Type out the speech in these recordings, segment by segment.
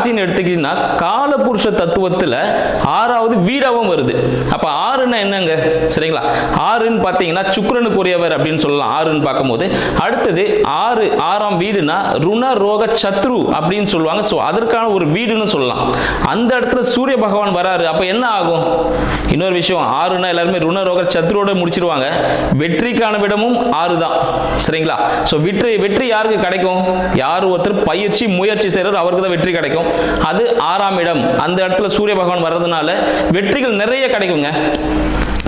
ராசின்னு எடுத்துக்கிட்டீங்கன்னா காலபுருஷ தத்துவத்தில் ஆறாவது வீடாகவும் வருது. அப்போ ஆறுன்னா என்னங்க? சரிங்களா? ஆறுன்னு பார்த்தீங்கன்னா சுக்கரனுக்குரியவர் அப்படின்னு சொல்லலாம். ஆறுன்னு பார்க்கும்போது. அடுத்தது ஆறு ஆறாம் வீடுனா ருண ரோக சத்ரு அப்படின்னு சொல்லுவாங்க. ஸோ அதற்கான ஒரு வீடுன்னு சொல்லலாம். அந்த இடத்துல சூரிய பகவான் வராரு. அப்போ என்ன ஆகும்? இன்னொரு விஷயம். ஆறுனா எல்லாருமே ருண ரோக சத்ருவோட முடிச்சிருவாங்க. வெற்றிக்கான விடமும் ஆறு தான் சரிங்களா? ஸோ வெற்றி வெற்றி யாருக்கு கிடைக்கும்? யார் ஒருத்தர் பயிற்சி முயற்சி செய்கிறார் அவருக்கு தான் வெற்றி கிடைக்கும். அது ஆறாம் இடம். அந்த இடத்துல சூரிய பகவான் வர்றதுனால வெற்றிகள் நிறைய கிடைக்குங்க. Thank you.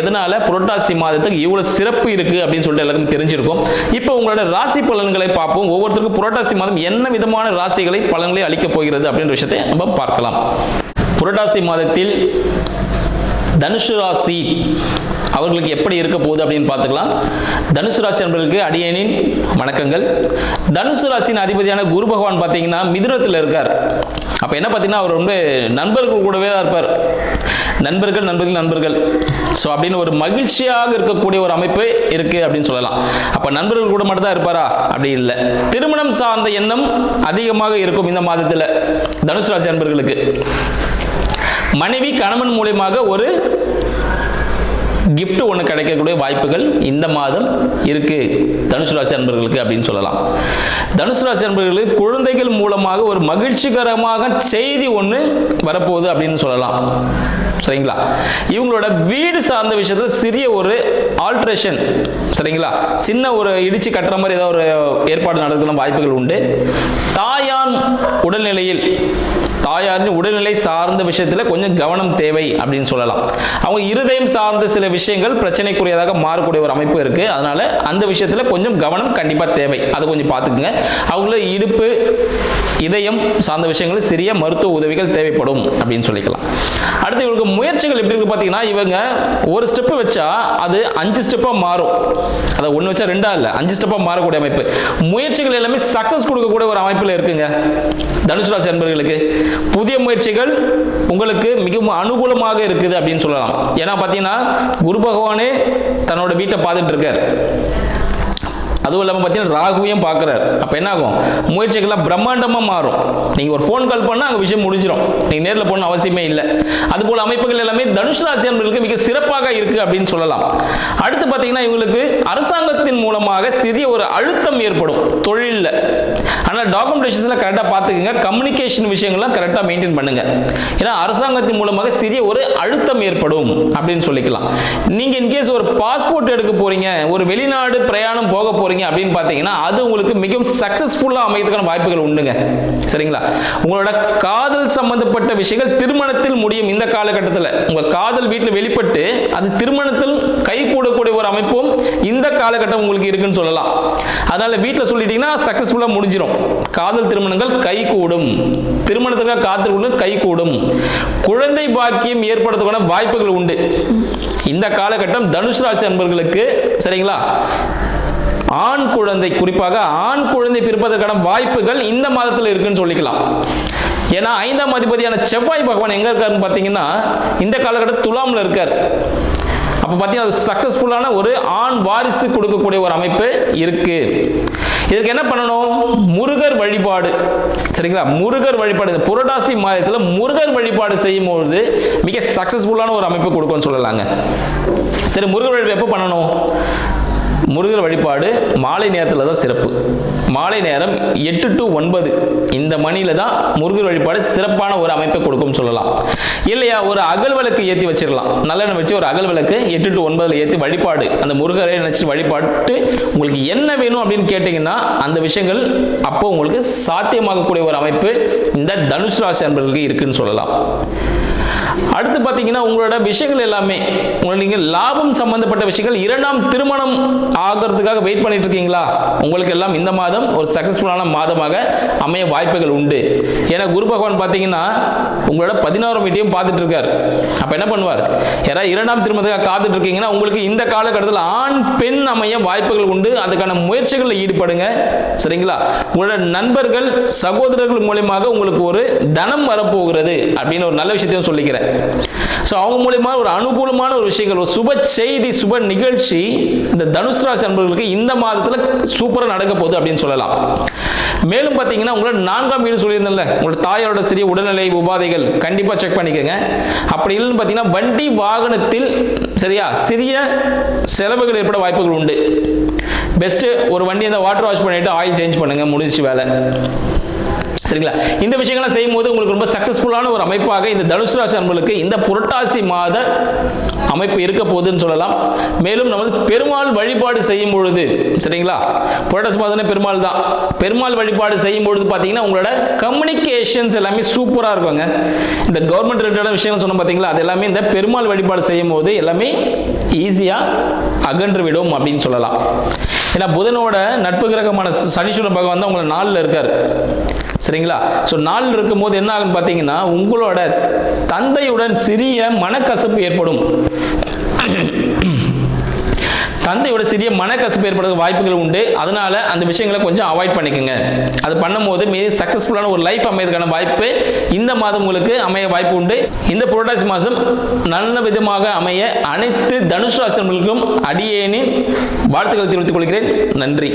எதனால புரட்டாசி மாதத்துக்கு இவ்வளோ சிறப்பு இருக்கு அப்படின்னு சொல்லிட்டு எல்லாருக்கும் தெரிஞ்சிருக்கும். இப்போ உங்களோட ராசி பலன்களை பார்ப்போம். ஒவ்வொருத்தருக்கும் புரட்டாசி மாதம் என்ன விதமான ராசிகளை பலன்களை அளிக்கப் போகிறது அப்படின்ற விஷயத்தை நம்ம பார்க்கலாம். புரட்டாசி மாதத்தில் தனுசு ராசி அவர்களுக்கு எப்படி இருக்க போகுது அப்படின்னு பார்த்துக்கலாம். தனுசு ராசி நண்பர்களுக்கு அடியனின் வணக்கங்கள். தனுசு ராசியின் அதிபதியான குரு பகவான் பார்த்தீங்கன்னா மிதுனத்தில் இருக்கார். அப்போ என்ன பார்த்தீங்கன்னா அவர் வந்து நண்பர்கள் கூடவே தான் இருப்பார். நண்பர்கள் நண்பர்கள் நண்பர்கள். ஸோ அப்படின்னு ஒரு மகிழ்ச்சியாக இருக்கக்கூடிய ஒரு அமைப்பு இருக்கு அப்படின்னு சொல்லலாம். அப்போ நண்பர்கள் கூட மட்டும் தான் இருப்பாரா? அப்படி இல்லை. திருமணம் சார்ந்த எண்ணம் அதிகமாக இருக்கும் இந்த மாதத்தில். தனுசு ராசி நண்பர்களுக்கு மனைவி கணவன் மூலியமாக ஒரு கிஃப்ட் ஒன்று கிடைக்கக்கூடிய வாய்ப்புகள் இந்த மாதம் இருக்கு. தனுசு ராசி அன்பர்களுக்கு அப்படின்னு சொல்லலாம். தனுசு ராசி அன்பர்களுக்கு குழந்தைகள் மூலமாக ஒரு மகிழ்ச்சிகரமாக செய்தி ஒன்று வரப்போகுது அப்படின்னு சொல்லலாம். சரிங்களா? இவங்களோட வீடு சார்ந்த விஷயத்தில் சிறிய ஒரு ஆல்ட்ரேஷன் சரிங்களா? சின்ன ஒரு இடிச்சு கட்டுற மாதிரி ஏதாவது ஒரு ஏற்பாடு நடக்கலாம் வாய்ப்புகள் உண்டு. தாயான் உடல்நிலையில் தாயாரின் உடல்நிலை சார்ந்த விஷயத்தில் கொஞ்சம் கவனம் தேவை அப்படின்னு சொல்லலாம். அவங்க இருதயம் சார்ந்த சில விஷயங்கள் பிரச்சனைக்குரியதாக மாறக்கூடிய ஒரு அமைப்பு இருக்கு. அதனால அந்த விஷயத்தில் கொஞ்சம் கவனம் கண்டிப்பாக தேவை. அதை கொஞ்சம் பார்த்துக்குங்க. அவங்கள இடுப்பு இதயம் சார்ந்த விஷயங்கள் சிறிய மருத்துவ உதவிகள் தேவைப்படும் அப்படின்னு சொல்லிக்கலாம். அடுத்து இவங்களுக்கு முயற்சிகள் எப்படி இருக்கு பார்த்தீங்கன்னா இவங்க ஒரு ஸ்டெப் வச்சா அது அஞ்சு ஸ்டெப்பாக மாறும். அதை ஒன்று வச்சா ரெண்டா இல்லை அஞ்சு ஸ்டெப்பாக மாறக்கூடிய அமைப்பு. முயற்சிகள் எல்லாமே சக்ஸஸ் கொடுக்கக்கூடிய ஒரு அமைப்பில் இருக்குங்க. தனுசு ராசி அன்பர்களுக்கு. புதிய முயற்சிகள் உங்களுக்கு மிகவும் அனுகூலமாக இருக்குது அப்படின்னு சொல்லலாம். ஏன்னா பார்த்தீங்கன்னா குரு பகவானே தன்னோட வீட்டை பார்த்துட்டு இருக்கார். அதுவும் இல்லாமல் பார்த்தீங்கன்னா ராகுவையும் பார்க்குறாரு. அப்போ என்ன ஆகும் முயற்சிகள்லாம் பிரம்மாண்டமாக மாறும். நீங்கள் ஒரு ஃபோன் கால் பண்ணால் அங்கே விஷயம் முடிஞ்சிடும் நீங்கள் நேரில் போகணும் அவசியமே இல்லை. அதுபோல் அமைப்புகள் எல்லாமே தனுஷ் ராசி அன்பர்களுக்கு மிக சிறப்பாக இருக்குது அப்படின்னு சொல்லலாம். அடுத்து பார்த்தீங்கன்னா இவங்களுக்கு அரசாங்கத்தின் மூலமாக சிறிய ஒரு அழுத்தம் ஏற்படும். தொழிலில். ஆனால் டாக்குமெண்டேஷன்ஸில் கரெக்டாக பார்த்துக்குங்க. கம்யூனிகேஷன் விஷயங்கள்லாம் கரெக்டாக மெயின்டைன் பண்ணுங்க. ஏன்னா அரசாங்கத்தின் மூலமாக சிறிய ஒரு அழுத்தம் ஏற்படும் அப்படின்னு சொல்லிக்கலாம். நீங்கள் இன்கேஸ் ஒரு பாஸ்போர்ட் எடுக்க போறீங்க ஒரு வெளிநாடு பிரயாணம் போக போறீங்க அப்படின்னு பார்த்தீங்கன்னா அது உங்களுக்கு மிகவும் சக்ஸஸ்ஃபுல்லாக அமையதுக்கான வாய்ப்புகள் உண்டுங்க. சரிங்களா? உங்களோட காதல் சம்பந்தப்பட்ட விஷயங்கள் திருமணத்தில் முடியும் இந்த காலகட்டத்தில். உங்கள் காதல் வீட்டில் வெளிப்பட்டு அது திருமணத்தில் கை கூடக்கூடிய ஒரு அமைப்பும் இந்த காலகட்டம் உங்களுக்கு இருக்குன்னு சொல்லலாம். அதனால வீட்டில் சொல்லிட்டீங்கன்னா சக்ஸஸ்ஃபுல்லாக முடிஞ்சிடும் காதல் திருமணங்கள் கை கூடும் திருமணத்துக்காக காத்திருக்கணும் கை கூடும் குழந்தை பாக்கியம் ஏற்படுறதுக்கான வாய்ப்புகள் உண்டு. இந்த காலகட்டம் தனுஷ் ராசி அன்பர்களுக்கு சரிங்களா? ஆண் குழந்தை குறிப்பாக ஆண் குழந்தை பிறப்பதற்கான வாய்ப்புகள் இந்த மாதத்தில் இருக்குன்னு சொல்லிக்கலாம். ஏன்னா ஐந்தாம் அதிபதியான செவ்வாய் பகவான் எங்க இருக்காருன்னு பார்த்தீங்கன்னா இந்த காலகட்டம் துலாம்ல இருக்கார். அப்போ பார்த்தீங்கன்னா அது சக்ஸஸ்ஃபுல்லான ஒரு ஆண் வாரிசு கொடுக்கக்கூடிய ஒரு அமைப்பு இருக்கு. இதுக்கு என்ன பண்ணணும்? முருகர் வழிபாடு. சரிங்களா? முருகர் வழிபாடு. இந்த புரட்டாசி மாதத்தில் முருகர் வழிபாடு செய்யும் பொழுது மிக சக்ஸஸ்ஃபுல்லான ஒரு அமைப்பு கொடுக்கும்னு சொல்லலாங்க. சரி முருகர் வழிபாடு எப்போ பண்ணணும்? முருகர் வழிபாடு மாலை நேரத்தில் தான் சிறப்பு. மாலை நேரம் எட்டு டு ஒன்பது இந்த மணியில தான் முருகர் வழிபாடு சிறப்பான ஒரு அமைப்பை கொடுக்கும்னு சொல்லலாம். இல்லையா ஒரு அகல் விளக்கு ஏற்றி வச்சிடலாம். நல்லெண்ணெய் வச்சு ஒரு அகல் விளக்கு எட்டு டு ஒன்பதில் ஏற்றி வழிபாடு. அந்த முருகரை நினைச்சு வழிபாட்டு உங்களுக்கு என்ன வேணும் அப்படின்னு கேட்டிங்கன்னா அந்த விஷயங்கள் அப்போ உங்களுக்கு சாத்தியமாகக்கூடிய ஒரு அமைப்பு இந்த தனுஷ் ராசி அன்பர்களுக்கு இருக்குன்னு சொல்லலாம். அடுத்து பார்த்தீங்கன்னா உங்களோட விஷயங்கள் எல்லாமே உங்களை நீங்கள் லாபம் சம்பந்தப்பட்ட விஷயங்கள் இரண்டாம் திருமணம் ஆகிறதுக்காக வெயிட் பண்ணிட்டு இருக்கீங்களா? உங்களுக்கு எல்லாம் இந்த மாதம் ஒரு சக்சஸ்ஃபுல்லான மாதமாக அமைய வாய்ப்புகள் உண்டு. ஏன்னா குரு பகவான் பார்த்தீங்கன்னா உங்களோட பதினாறாம் வீட்டையும் பார்த்துட்டு இருக்கார். அப்போ என்ன பண்ணுவார்? யாராவது இரண்டாம் திருமணத்துக்காக காத்துட்டு இருக்கீங்கன்னா உங்களுக்கு இந்த காலகட்டத்தில் ஆண் பெண் அமைய வாய்ப்புகள் உண்டு. அதுக்கான முயற்சிகளில் ஈடுபடுங்க. சரிங்களா? உங்களோட நண்பர்கள் சகோதரர்கள் மூலியமாக உங்களுக்கு ஒரு தனம் வரப்போகிறது அப்படின்னு ஒரு நல்ல விஷயத்தையும் சொல்லிக்கிறேன். ஸோ அவங்க மூலியமா ஒரு அனுகூலமான ஒரு விஷயங்கள் ஒரு சுப செய்தி சுப நிகழ்ச்சி இந்த தனுஷ் ராசி அன்பர்களுக்கு இந்த மாதத்தில் சூப்பராக நடக்க போகுது அப்படின்னு சொல்லலாம். மேலும் பார்த்தீங்கன்னா உங்களோட நான்காம் வீடு சொல்லியிருந்தேன்ல உங்களோட தாயாரோட சிறிய உடல்நிலை உபாதைகள் கண்டிப்பாக செக் பண்ணிக்கோங்க. அப்படி இல்லைன்னு பார்த்தீங்கன்னா வண்டி வாகனத்தில் சரியா சிறிய செலவுகள் ஏற்பட வாய்ப்புகள் உண்டு. பெஸ்ட்டு ஒரு வண்டி அந்த வாட்டர் வாஷ் பண்ணிவிட்டு ஆயில் சேஞ்ச் பண்ணுங்கள் முடிஞ்சு வேலை. சரிங்களா? இந்த விஷயங்கள்லாம் செய்யும்போது உங்களுக்கு ரொம்ப சக்ஸஸ்ஃபுல்லான ஒரு அமைப்பாக இந்த தனுசு ராசி அன்பர்களுக்கு இந்த புரட்டாசி மாத அமைப்பு இருக்க போகுதுன்னு சொல்லலாம். மேலும் நம்ம வந்து பெருமாள் வழிபாடு செய்யும் பொழுது சரிங்களா? புரட்டாசி மாதம்னா பெருமாள் தான். பெருமாள் வழிபாடு செய்யும் பொழுது பார்த்தீங்கன்னா உங்களோட கம்யூனிகேஷன்ஸ் எல்லாமே சூப்பராக இருக்குங்க. இந்த கவர்மெண்ட் ரிலேட்டடான விஷயங்கள் சொன்னோம் பார்த்தீங்களா அது எல்லாமே இந்த பெருமாள் வழிபாடு செய்யும் போது எல்லாமே ஈஸியாக அகன்று விடும் அப்படின்னு சொல்லலாம். ஏன்னா புதனோட நட்பு கிரகமான சனீஸ்வரன் பகவான் தான் உங்களை நாளில் இருக்கார். சரிங்களா? ஸோ நாளில் இருக்கும்போது என்ன ஆகுன்னு பார்த்தீங்கன்னா உங்களோட தந்தையுடன் சிறிய மனக்கசப்பு ஏற்படும். தந்தையோட சிறிய மனக்கசப்பு ஏற்படுற வாய்ப்புகள் உண்டு. அதனால அந்த விஷயங்களை கொஞ்சம் அவாய்ட் பண்ணிக்கோங்க. அது பண்ணும்போது மீது சக்ஸஸ்ஃபுல்லான ஒரு லைஃப் அமையதுக்கான வாய்ப்பு இந்த மாதம் உங்களுக்கு அமைய வாய்ப்பு உண்டு. இந்த புரட்டாசி மாதம் நல்ல விதமாக அமைய அனைத்து தனுஷ் ராசினர்களுக்கும் அடியேனின் வாழ்த்துக்கள் தெரிவித்துக் கொள்கிறேன். நன்றி.